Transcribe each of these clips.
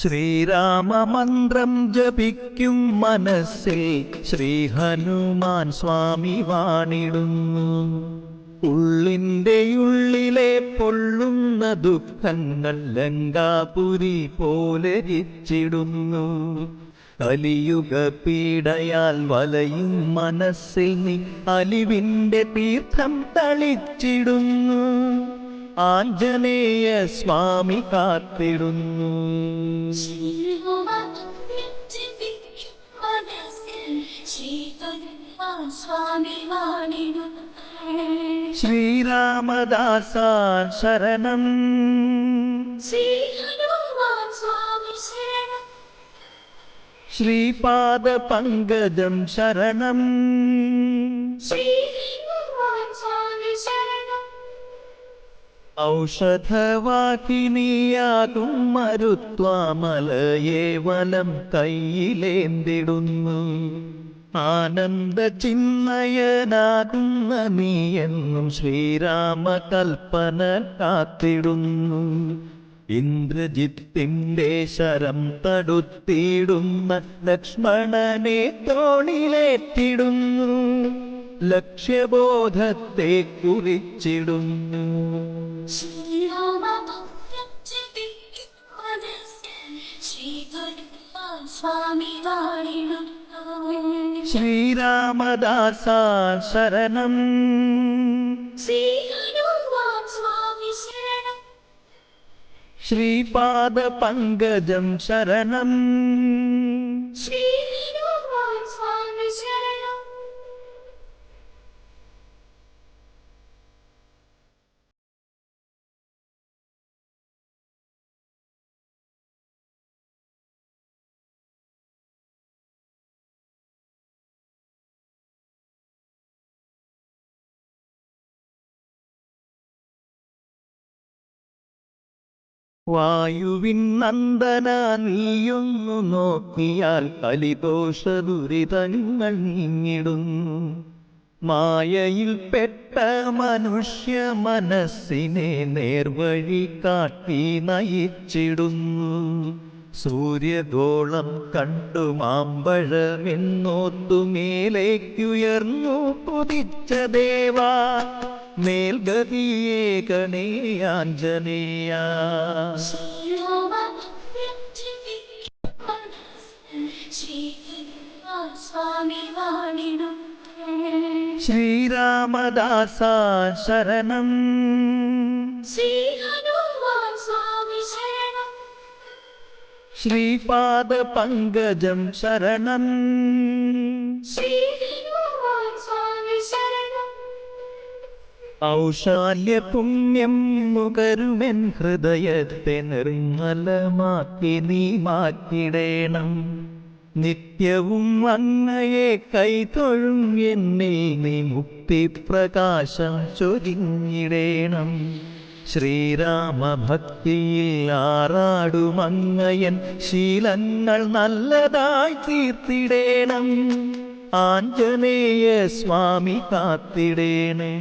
ശ്രീരാമമന്ത്രം ജപിക്കും മനസ്സിൽ ശ്രീ ഹനുമാൻ സ്വാമി വാണിടുന്നു. ഉള്ളിന്റെ ഉള്ളിലെ പൊള്ളുന്ന ദുഃഖങ്ങൾ ലങ്കാപുരി പോലെ രിച്ചിടുന്നു കലിയുഗ പീഡയാൽ വലയും മനസ്സിൽ നീ അലിവിന്റെ തീർത്ഥം തളിച്ചിടുന്നു. ആഞ്ജനേയ സ്വാമി കാത്തിടുന്നു. ശ്രീരാമദാസ ശരണം. ശ്രീപാദ പങ്കജം ശരണം. ശ്രീ ഔഷധവാഹിനിയാകും മരുത്വാമലയെ വനം കയ്യിലേന്തിടുന്നു. ആനന്ദ ചിന്മയനാകുന്ന നീ എന്നും ശ്രീരാമ കൽപ്പന കാത്തിടുന്നു ഇന്ദ്രജിത്തിന്റെ ശരം തടുത്തിടുന്ന ലക്ഷ്മണനെ തോണിലേറ്റിടുന്നു. ലക്ഷ്യബോധത്തെ കുറിച്ചിടുന്നു ശ്രീരാമഭദ്രം ജപിക്കും മനസ്സിൽ ശ്രീ ഹനുമാൻ സ്വാമി വാണിടുന്നു ശ്രീരാമദാസ ശരണം ശ്രീ ഹനുമാൻ സ്വാമി ശരണം ശ്രീപാദ പങ്കജം ശരണം ശ്രീ വായുവിൻ നന്ദന നീയൊന്നു നോക്കിയാൽ കലിദോഷ ദുരിതങ്ങൾ നീങ്ങിടുന്നു. മായയിൽ പെട്ട മനുഷ്യ മനസ്സിനെ നേർവഴി കാട്ടി നയിച്ചിടുന്നു. സൂര്യഗോളം കണ്ടു മാമ്പഴമെന്നോത്തു മേലേക്കുയർന്നു കുതിച്ച ദേവാ മേൽഗതിയേ കണിയാഞ്ജനീയ ശ്രീരാമദാസ ശരണം ശ്രീപാദ പങ്കജം ശരണം. ശ്രീ ഔഷാല്യ പുണ്യം മുകരുമെൻ ഹൃദയത്തെ നിർമ്മലമാക്കി നീ മാറ്റിടേണം. നിത്യവും അങ്ങയെ കൈതൊഴും എന്നെ നീ മുക്തിപ്രകാശം ചൊരിഞ്ഞിടേണം. ശ്രീരാമഭക്തിയിൽ ആറാടുമങ്ങയൻ ശീലങ്ങൾ നല്ലതായി തീർത്തിടേണം. ആഞ്ജനേയ സ്വാമി കാത്തിടേണേ.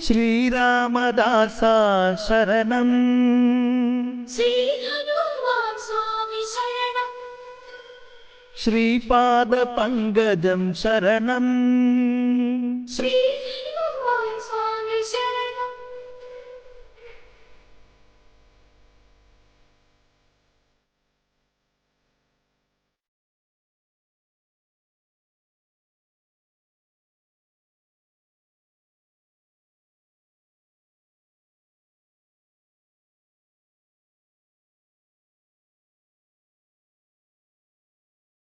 ശ്രീരാമദാസ ശരണം. ശ്രീപാദ പങ്കജം ശരണം. ശ്രീ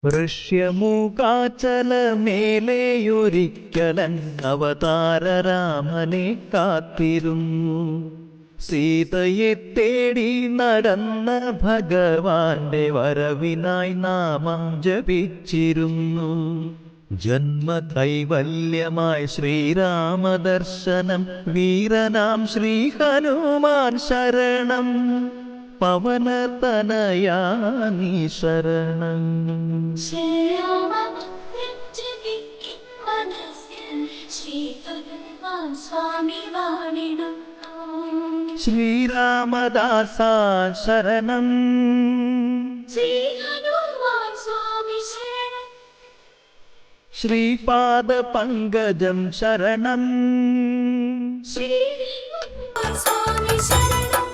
ഋഷ്യമൂകാചല മേലെയൊരിക്കലൻ അവതാരരാമനെ കാത്തിരുന്നു. സീതയെ തേടി നടന്ന ഭഗവാന്റെ വരവിനായി നാമം ജപിച്ചിരുന്നു. ജന്മകൈവല്യമായി ശ്രീരാമദർശനം വീരനാം ശ്രീ ഹനുമാൻ ശരണം. പവനതനയാ നീ ശരണം ശ്രീരാമദാസ ശരണം. ശ്രീപാദ പങ്കജം ശരണം ശ്രീ സ്വാമി ശരണം.